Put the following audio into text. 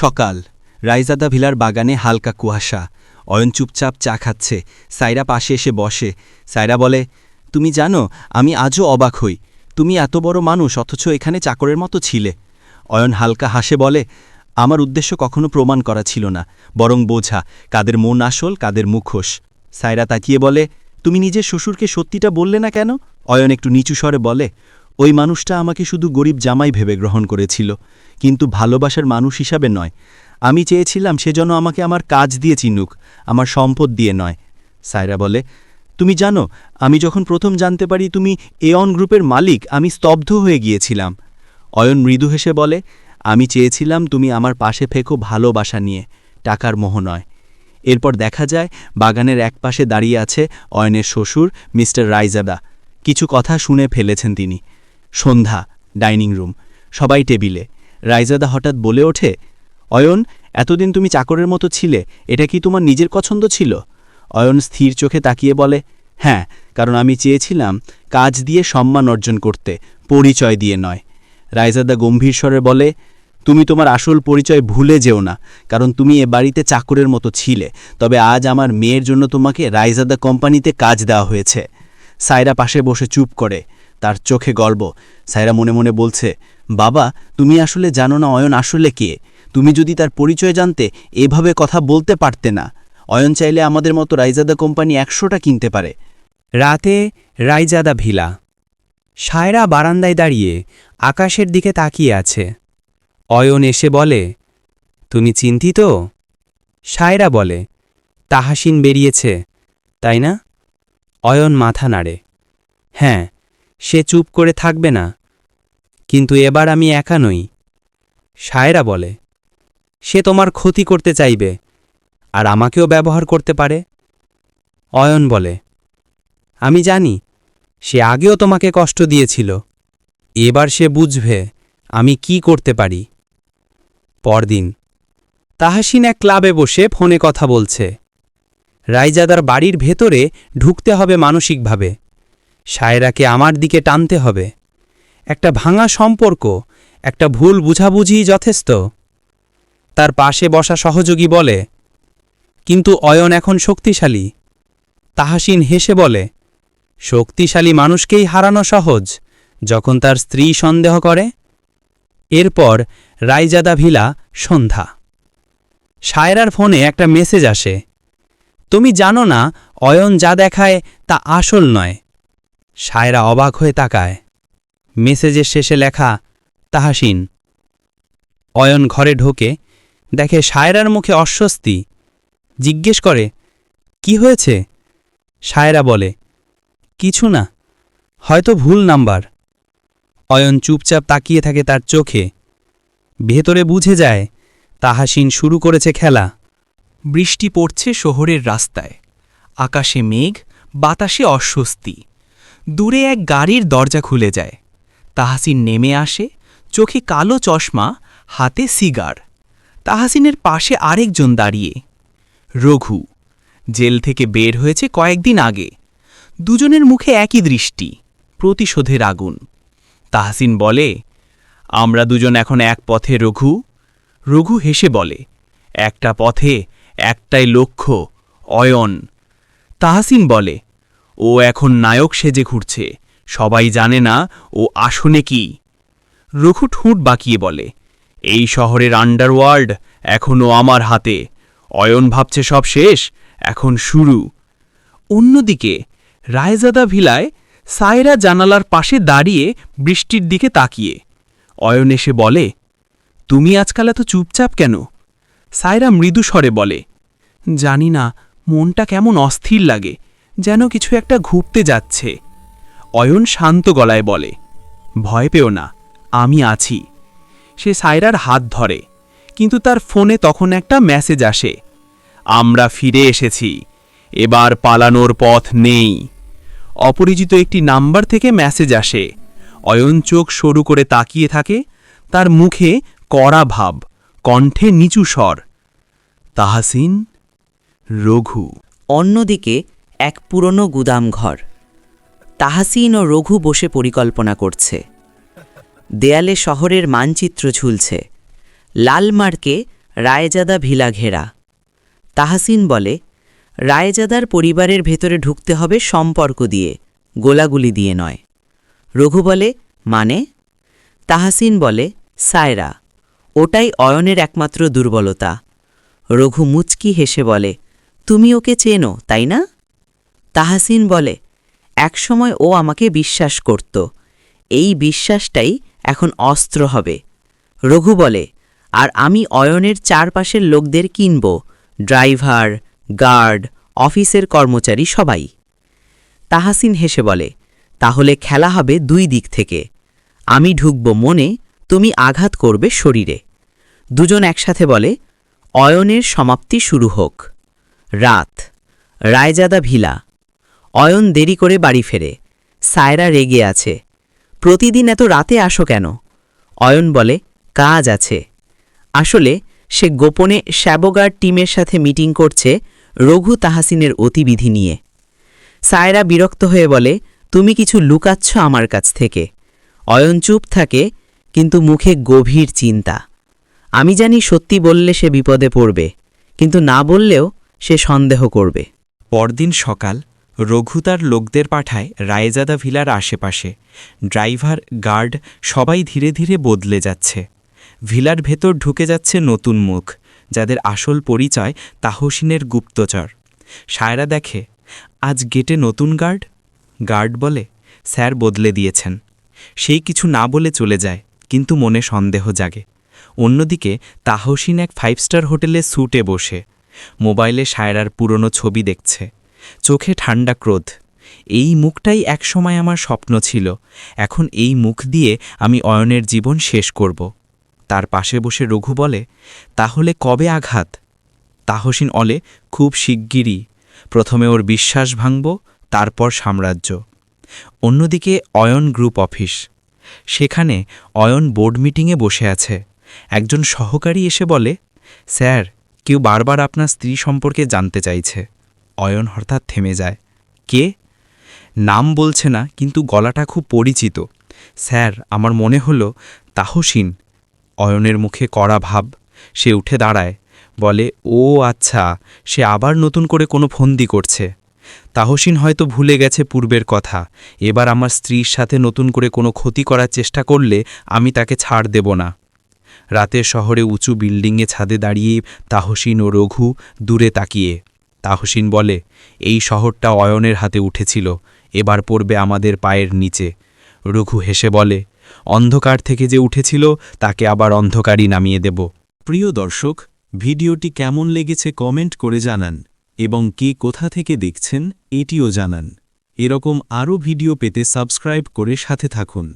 সকাল। রাইজাদা ভিলার বাগানে হালকা কুয়াশা। অয়ন চুপচাপ চা খাচ্ছে। সাইরা পাশে এসে বসে। সাইরা বলে, তুমি জানো, আমি আজও অবাক হই। তুমি এত বড় মানুষ, অথচ এখানে চাকরের মতো ছিলে। অয়ন হালকা হাসে বলে, আমার উদ্দেশ্য কখনো প্রমাণ করা ছিল না, বরং বোঝা, কাদের মন আসল, কাদের মুখোশ। সাইরা তাকিয়ে বলে, তুমি নিজের শ্বশুরকে সত্যিটা বললে না কেন? অয়ন একটু নিচু স্বরে বলে ওই মানুষটা আমাকে শুধু গরিব জামাই ভেবে গ্রহণ করেছিল, কিন্তু ভালোবাসার মানুষ হিসাবে নয়। আমি চেয়েছিলাম সে যেন আমাকে আমার কাজ দিয়ে চিনুক, আমার সম্পদ দিয়ে নয়। সায়রা বলে, তুমি জানো, আমি যখন প্রথম জানতে পারি তুমি এয়ন গ্রুপের মালিক, আমি স্তব্ধ হয়ে গিয়েছিলাম। অয়ন মৃদু হেসে বলে, আমি চেয়েছিলাম তুমি আমার পাশে ফেকো ভালোবাসা নিয়ে, টাকার মোহ নয়। এরপর দেখা যায়, বাগানের একপাশে দাঁড়িয়ে আছে অয়নের শ্বশুর, মিস্টার রাইজাদা। কিছু কথা শুনে ফেলেছেন তিনি। সন্ধ্যা, ডাইনিং রুম, সবাই টেবিলে। রাইজাদা হঠাৎ বলে ওঠে, অয়ন, এতদিন তুমি চাকরের মতো ছিলে, এটা কি তোমার নিজের পছন্দ ছিল? অয়ন স্থির চোখে তাকিয়ে বলে হ্যাঁ কারণ আমি চেয়েছিলাম কাজ দিয়ে সম্মান অর্জন করতে, পরিচয় দিয়ে নয়। রাইজাদা গম্ভীর স্বরে বলে, তুমি তোমার আসল পরিচয় ভুলে যেও না, কারণ তুমি এ বাড়িতে চাকরের মতো ছিলে, তবে আজ আমার মেয়ের জন্য তোমাকে রাইজাদা কোম্পানিতে কাজ দেওয়া হয়েছে। সায়রা পাশে বসে চুপ করে তার চোখে গর্ব। সায়রা মনে মনে বলছে, বাবা, তুমি আসলে জানো না অয়ন আসলে কে? তুমি যদি তার পরিচয় জানতে এভাবে কথা বলতে পারতে না, অয়ন চাইলে আমাদের মতো রাইজাদা কোম্পানি একশোটা কিনতে পারে। রাতে রাইজাদা ভিলা। সায়রা বারান্দায় দাঁড়িয়ে আকাশের দিকে তাকিয়ে আছে। অয়ন এসে বলে, তুমি চিন্তিত? সায়রা বলে, তাহাসিন বেরিয়েছে, তাই না? অয়ন মাথা নাড়ে হ্যাঁ সে চুপ করে থাকবে না। কিন্তু এবার আমি একা নই। সায়রা বলে, সে তোমার ক্ষতি করতে চাইবে, আর আমাকেও ব্যবহার করতে পারে? অয়ন বলে, আমি জানি, সে আগেও তোমাকে কষ্ট দিয়েছিল। এবার সে বুঝবে আমি কি করতে পারি। পরদিন, তাহাসিন এক ক্লাবে বসে ফোনে কথা বলছে। রাইজাদার বাড়ির ভেতরে ঢুকতে হবে মানসিকভাবে। সায়রাকে আমার দিকে টানতে হবে। একটা ভাঙা সম্পর্ক, একটা ভুল বুঝাবুঝিই যথেষ্ট। তার পাশে বসা সহযোগী বলে, কিন্তু অয়ন এখন শক্তিশালী। তাহাসিন হেসে বলে, শক্তিশালী মানুষকেই হারানো সহজ, যখন তার স্ত্রী সন্দেহ করে। এরপর রাইজাদা ভিলা সন্ধ্যা। সায়রার ফোনে একটা মেসেজ আসে, তুমি জানো না, অয়ন যা দেখায় তা আসল নয়। সায়রা অবাক হয়ে তাকায়। মেসেজের শেষে লেখা, তাহাসিন। অয়ন ঘরে ঢোকে, দেখে সায়রার মুখে অস্বস্তি। জিজ্ঞেস করে, কি হয়েছে? সায়রা বলে, কিছু না, হয়তো ভুল নাম্বার। অয়ন চুপচাপ তাকিয়ে থাকে তার চোখে। ভেতরে বুঝে যায়, তাহাসিন শুরু করেছে খেলা। বৃষ্টি পড়ছে শহরের রাস্তায়। আকাশে মেঘ, বাতাসে অস্বস্তি। দূরে এক গাড়ির দরজা খুলে যায়। তাহাসিন নেমে আসে, চোখে কালো চশমা, হাতে সিগার। তাহাসিনের পাশে আরেকজন দাঁড়িয়ে। রঘু, জেল থেকে বের হয়েছে কয়েকদিন আগে। দুজনের মুখে একই দৃষ্টি, প্রতিশোধের আগুন। তাহাসিন বলে, আমরা দুজন এখন এক পথে, রঘু। রঘু হেসে বলে, একটা পথে একটাই লক্ষ্য, অয়ন। তাহাসিন বলে ও এখন নায়ক সেজে ঘুরছে। সবাই জানে না ও আসনে কি। রঘু ঠুঁট বাকিয়ে বলে, এই শহরের আন্ডারওয়ার্ল্ড এখনও আমার হাতে। অয়ন ভাবছে সব শেষ, এখন শুরু। অন্যদিকে, রায়জাদা ভিলায় সায়রা জানালার পাশে দাঁড়িয়ে বৃষ্টির দিকে তাকিয়ে। অয়ন এসে বলে, তুমি আজকাল এত চুপচাপ কেন? সায়রা মৃদু স্বরে বলে, জানি না, মনটা কেমন অস্থির লাগে। যেন কিছু একটা ঘুরতে যাচ্ছে। অয়ন শান্ত গলায় বলে, ভয় পেও না, আমি আছি। সে সায়রার হাত ধরে, কিন্তু তার ফোনে তখন একটা মেসেজ আসে, আমরা ফিরে এসেছি, এবার পালানোর পথ নেই। অপরিচিত একটি নাম্বার থেকে মেসেজ আসে, অয়ন চোখ সরু করে তাকিয়ে থাকে, তার মুখে কড়া ভাব, কণ্ঠে নিচু স্বর, তাহাসিন, রঘু। অন্যদিকে এক পুরনো গুদামঘর তাহাসিন ও রঘু বসে পরিকল্পনা করছে। দেয়ালে শহরের মানচিত্র ঝুলছে। লালমার্কে রায়জাদা ভিলা ঘেরা। তাহাসিন বলে, রায়জাদার পরিবারের ভেতরে ঢুকতে হবে সম্পর্ক দিয়ে, গোলাগুলি দিয়ে নয়। রঘু বলে মানে? তাহাসিন বলে, সায়রা, ওটাই অয়নের একমাত্র দুর্বলতা। রঘু মুচকি হেসে বলে, তুমি ওকে চেনো, তাই না? তাহাসিন বলে, একসময় ও আমাকে বিশ্বাস করত। এই বিশ্বাসটাই এখন অস্ত্র হবে। রঘু বলে, আর আমি অয়নের চারপাশের লোকদের কিনব, ড্রাইভার, গার্ড, অফিসের কর্মচারী সবাই। তাহাসিন হেসে বলে, তাহলে খেলা হবে দুই দিক থেকে। আমি ঢুকব মনে, তুমি আঘাত করবে শরীরে। দুজন একসাথে বলে, অয়নের সমাপ্তি শুরু হোক। রাত, রায়জাদা ভিলা অয়ন দেরি করে বাড়ি ফেরে। সায়রা রেগে আছে। প্রতিদিন এত রাতে আসো কেন? অয়ন বলে, কাজ আছে। আসলে সে গোপনে শ্যাবোগার টিমের সাথে মিটিং করছে রঘু তাহাসিনের অতিবিধি নিয়ে। সায়রা বিরক্ত হয়ে বলে, তুমি কিছু লুকাচ্ছ আমার কাছ থেকে। অয়ন চুপ থাকে, কিন্তু মুখে গভীর চিন্তা। আমি জানি সত্যি বললে সে বিপদে পড়বে, কিন্তু না বললেও সে সন্দেহ করবে। পরদিন সকাল রঘু তার লোকদের পাঠায় রায়জাদা ভিলার আশেপাশে। ড্রাইভার, গার্ড সবাই ধীরে ধীরে বদলে যাচ্ছে। ভিলার ভেতর ঢুকে যাচ্ছে নতুন মুখ, যাদের আসল পরিচয় তাহসিনের গুপ্তচর। সায়রা দেখে, আজ গেটে নতুন গার্ড? গার্ড বলে, স্যার বদলে দিয়েছেন। সেই কিছু না বলে চলে যায়, কিন্তু মনে সন্দেহ জাগে। অন্যদিকে তাহসিন এক ফাইভ স্টার হোটেলে স্যুটে বসে। মোবাইলে সায়রার পুরনো ছবি দেখছে। চোখে ঠান্ডা ক্রোধ। এই মুখটাই একসময় আমার স্বপ্ন ছিল। এখন এই মুখ দিয়ে আমি অয়নের জীবন শেষ করব। তার পাশে বসে রঘু বলে, তাহলে কবে আঘাত? তাহসিন অলে, খুব শিগগিরই। প্রথমে ওর বিশ্বাস ভাঙব, তারপর সাম্রাজ্য। অন্যদিকে অয়ন গ্রুপ অফিস। সেখানে অয়ন বোর্ড মিটিংয়ে বসে আছে। একজন সহকারী এসে বলে, স্যার, কেউ বারবার আপনার স্ত্রী সম্পর্কে জানতে চাইছে। অয়ন হঠাৎ থেমে যায়। কে? নাম বলছে না, কিন্তু গলাটা খুব পরিচিত। স্যার, আমার মনে হলো তাহসিন। অয়নের মুখে কড়া ভাব। সে উঠে দাঁড়ায়। বলে, ও আচ্ছা সে আবার নতুন করে কোনো ফন্দি করছে। তাহসিন হয়তো ভুলে গেছে পূর্বের কথা। এবার আমার স্ত্রীর সাথে নতুন করে কোনো ক্ষতি করার চেষ্টা করলে আমি তাকে ছাড় দেব না। রাতের শহরে উঁচু বিল্ডিংয়ে ছাদে দাঁড়িয়ে তাহসিন ও রঘু দূরে তাকিয়ে। তাহসিন বলে, এই শহরটা অয়নের হাতে উঠেছিল, এবার পড়বে আমাদের পায়ের নিচে। রঘু হেসে বলে, অন্ধকার থেকে যে উঠেছিল, তাকে আবার অন্ধকারই নামিয়ে দেব। প্রিয় দর্শক, ভিডিওটি কেমন লেগেছে কমেন্ট করে জানান, এবং কে কোথা থেকে দেখছেন, এটিও জানান। এরকম আরও ভিডিও পেতে সাবস্ক্রাইব করে সাথে থাকুন।